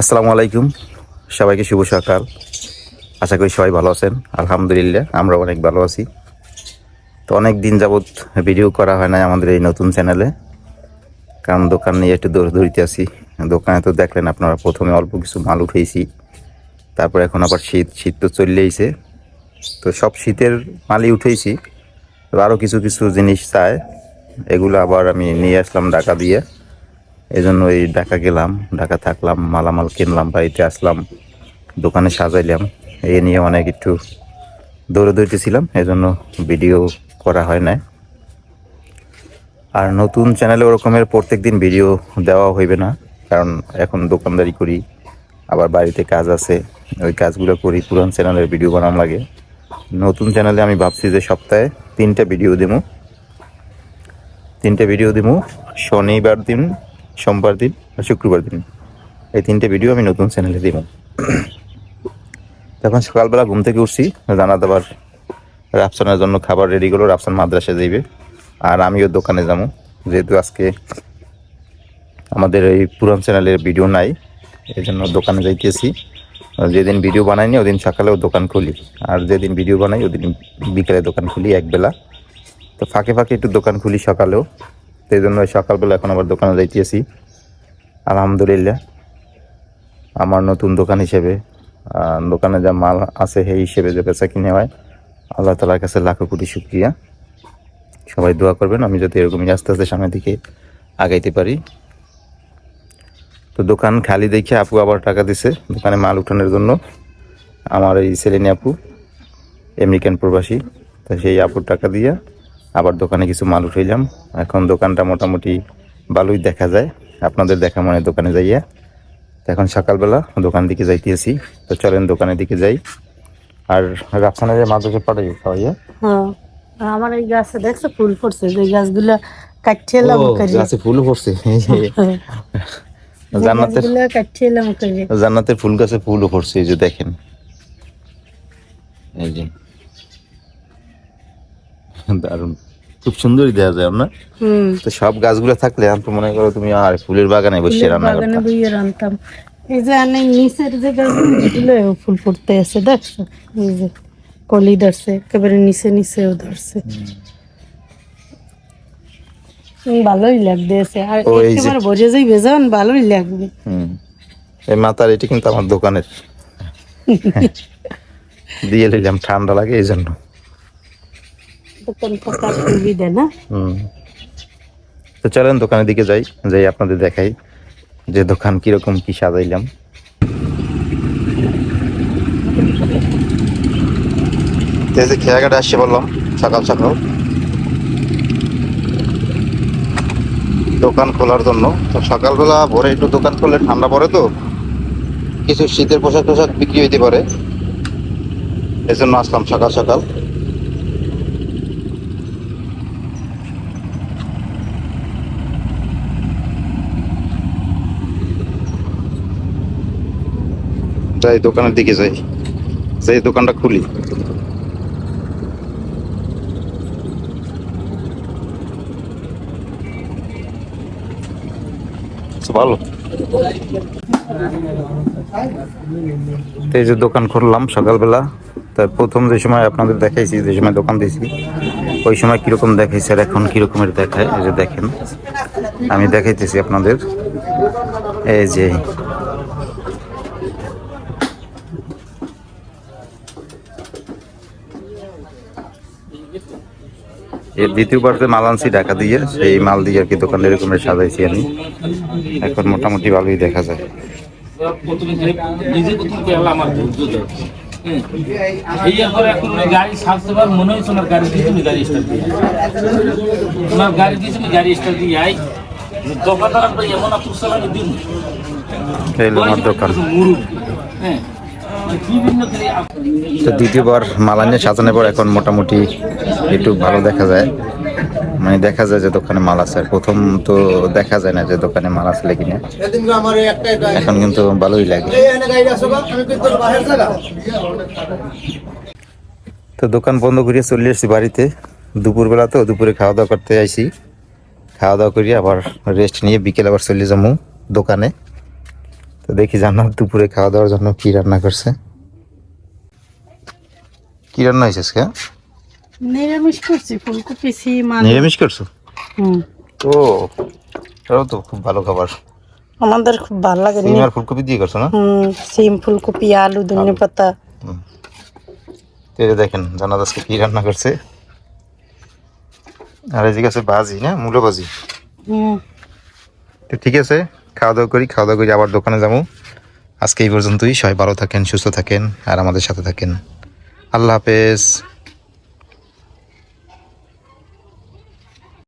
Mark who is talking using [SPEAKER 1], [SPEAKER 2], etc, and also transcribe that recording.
[SPEAKER 1] আসসালামু আলাইকুম। সবাইকে শুভ সকাল। আশা করি সবাই ভালো আছেন। আলহামদুলিল্লাহ আমরা অনেক ভালো আছি। তো অনেক দিন যাবৎ ভিডিও করা হয় না আমাদের এই নতুন চ্যানেলে কারণ দোকান নিয়ে একটু দৌড় দৌড়িতে আছি। দোকানে তো দেখলেন আপনারা, প্রথমে অল্প কিছু মাল উঠেছি তারপর এখন আবার শীত শীত তো চললেইছে তো সব শীতের মালই উঠেছি আরও কিছু কিছু জিনিস চায় এগুলো আবার আমি নিয়ে আসলাম ঢাকা দিয়ে। এই জন্য এই ঢাকা গেলাম, ঢাকা থাকলাম, মালামাল কিনলাম, বাড়িতে আসলাম, দোকানে সাজাইলাম। এই নিয়ে অনেক একটু দৌড়ে দৌড়তেছিলাম এই জন্য ভিডিও করা হয় না আর নতুন চ্যানেলে ওরকমের প্রত্যেক দিন ভিডিও দেওয়া হইবে না, কারণ এখন দোকানদারি করি, আবার বাড়িতে কাজ আছে, ওই কাজগুলো করি, পুরান চ্যানেলের ভিডিও বানানো লাগে। নতুন চ্যানেলে আমি ভাবছি যে সপ্তাহে তিনটা ভিডিও দেবো তিনটে ভিডিও দিব শনিবার দিন সোমবার দিন আর শুক্রবার দিন। এই তিনটে ভিডিও আমি নতুন চ্যানেলে দিব। তখন সকালবেলা ঘুম থেকে উঠছি জানাত আবার রাফসানের জন্য খাবার রেডি করল রাফসান মাদ্রাসা যাইবে। আর আমিও দোকানে যাব। যেহেতু আজকে আমাদের এই পুরান চ্যানেলের ভিডিও নাই, এই জন্য দোকানে যাইতেছি। যেদিন ভিডিও বানাইনি ওদিন সকালেও দোকান খুলি। আর যেদিন ভিডিও বানাই, ওদিন বিকেলে দোকান খুলি একবেলা। তো ফাঁকে ফাঁকে একটু দোকান খুলি সকালেও। সেই জন্য সকালবেলা এখন আবার দোকানে যাইতেছি। আলহামদুলিল্লাহ। আমার নতুন দোকান হিসেবে দোকানে যা মাল আছে সেই হিসেবে যে বেচা কিনে হয়, আল্লাহ তালার কাছে লাখো কোটি শুক্রিয়া। সবাই দোয়া করবেন, আমি যাতে এরকমই আস্তে আস্তে সামনের দিকে আগাইতে পারি। তো দোকান খালি দেখে আপু আবার টাকা দিছে, দোকানে মাল উঠানোর জন্য। আমার এই সেলেনি আপু, আমেরিকান প্রবাসী, তো সেই আপুর টাকা দিয়ে আবার দোকানে কিছু মাল উঠাইলাম। এখন দোকানটা মোটামুটি ভালোই দেখা যায়। আপনাদের দেখা মনে দোকানে যাইয়া। তো এখন সকালবেলা দোকান দিকে যাইতেছি। তো চলেন দোকানের দিকে যাই। আর রাফসানের মাদ্রাসা পাঠাই খাওয়াইয়া।
[SPEAKER 2] হ্যাঁ আমার এই গাছে দেখছ ফুল ফুটছে যে গাছগুলো কাটছে এলাম
[SPEAKER 1] গাছে ফুল পড়ছে এই যে জান্নাতের
[SPEAKER 2] এলাম
[SPEAKER 1] জান্নাতের ফুল গাছে ফুলও পড়ছে এই যে দেখেন। এই যে। দারুণ। খুব সুন্দরই দেওয়া যায় না? তো সব গাছগুলো থাকলে আমি তো মনে করো তুমি আর ফুলের বাগানে বসে রান্না
[SPEAKER 2] বাগানে বইয়ে রান্তাম। এই যে আনে নিচের যে গাছগুলো ফুল ফুটতে আছে দেখছ? এই যে কলি ধরছে একেবারে নিচে নিচেও ধরছে। ভালোই লাগতেছে আর একেবারে যাই বেজান ভালোই লাগবে।
[SPEAKER 1] হুম। এই মাতার এটি কিন্তু আমার দোকানের। দিয়ে নিলাম ঠান্ডা লাগে এই জন্য
[SPEAKER 2] দোকান থাকার সুবিধা না
[SPEAKER 1] হুম তো চলেন দোকানের দিকে যাই যাই আপনাদের দেখাই যে দোকান কীরকম কি সাজাইলাম। এই যে খেয়াঘাটে আসছে বললাম সকাল সকাল। দোকান খোলার জন্য। তো সকালবেলা ভোরে একটু দোকান খুললে ঠান্ডা পড়ে তো। কিছু শীতের পোশাক টোশাক বিক্রি হইতে পারে। এই জন্য আসলাম সকাল সকাল। যাই দোকানের দিকে যাই। যাই দোকানটা খুলি। ভালো। এই যে দোকান খুললাম সকালবেলা। তার প্রথম যে সময় আপনাদের দেখাইছি, যে সময় দোকান দিয়েছি, ওই সময় কীরকম দেখাইছে আর এখন কিরকমের দেখায়, এই যে দেখেন। আমি দেখাইতেছি আপনাদের। এই যে এর দ্বিতীয়বার যে মাল আনছি ঢাকা দিয়ে। সেই মাল দিয়ে আর কি দোকান এরকম সাজাইছি আমি। এখন মোটামুটি ভালোই দেখা যায়।
[SPEAKER 3] প্রথমে যে- নিজে প্রথম পেলা আমার ধৈর্য দেয় হুম। এই পরে এখন গাড়ি সারতে মনে হয়েছে ওনার গাড়ি দিয়ে তুমি গাড়ি স্টার্ট দিয়ে ওনার গাড়ি দিয়ে তুমি গাড়ি স্টার্ট দিয়ে আই দোকানদার এমন আপনার দিন।
[SPEAKER 1] এই হলো আমার দোকান
[SPEAKER 3] মুরুব হ্যাঁ। আপ-
[SPEAKER 1] তো দ্বিতীয়বার মাল নিয়ে সাজানোর পর এখন মোটামুটি একটু ভালো দেখা যায়। মানে দেখা যায় যে দোকানে মাল আছে। প্রথম তো দেখা যায় না যে দোকানে মাল আছে কিনা। এখন কিন্তু ভালোই লাগে। তো দোকান বন্ধ করিয়ে চলে এসেছি বাড়িতে। দুপুরবেলা তো দুপুরে খাওয়া দাওয়া করতে আইছি। খাওয়া দাওয়া করি আবার রেস্ট নিয়ে বিকেল আবার চলে যাব দোকানে। তো দেখি জান্নাত দুপুরে খাওয়া দাওয়ার জন্য কি রান্না করছে। কি রান্না হয়েছে আজকে?
[SPEAKER 2] নিরামিষ করছি ফুলকপি সিম
[SPEAKER 1] নিরামিষ করছ?
[SPEAKER 2] হুম।
[SPEAKER 1] ও এটাও তো খুব ভালো খাবার।
[SPEAKER 2] আমাদের খুব ভালো লাগে
[SPEAKER 1] সিম আর ফুলকপি দিয়ে করছ না?
[SPEAKER 2] হুম সিম ফুলকপি আলু ধনে পাতা।
[SPEAKER 1] তো এই যে দেখেন জান্নাত আজকে কি রান্না করছে। আর এদিকে আছে বাজি না? মূলো বাজি
[SPEAKER 2] হুম।
[SPEAKER 1] তো ঠিক আছে? খাওয়া দাওয়া করি খাওয়া দাওয়া করি আবার দোকানে যাব। আজকে এই পর্যন্তই। সবাই ভালো থাকেন, সুস্থ থাকেন, আর আমাদের সাথে থাকেন। আল্লাহ হাফেজ।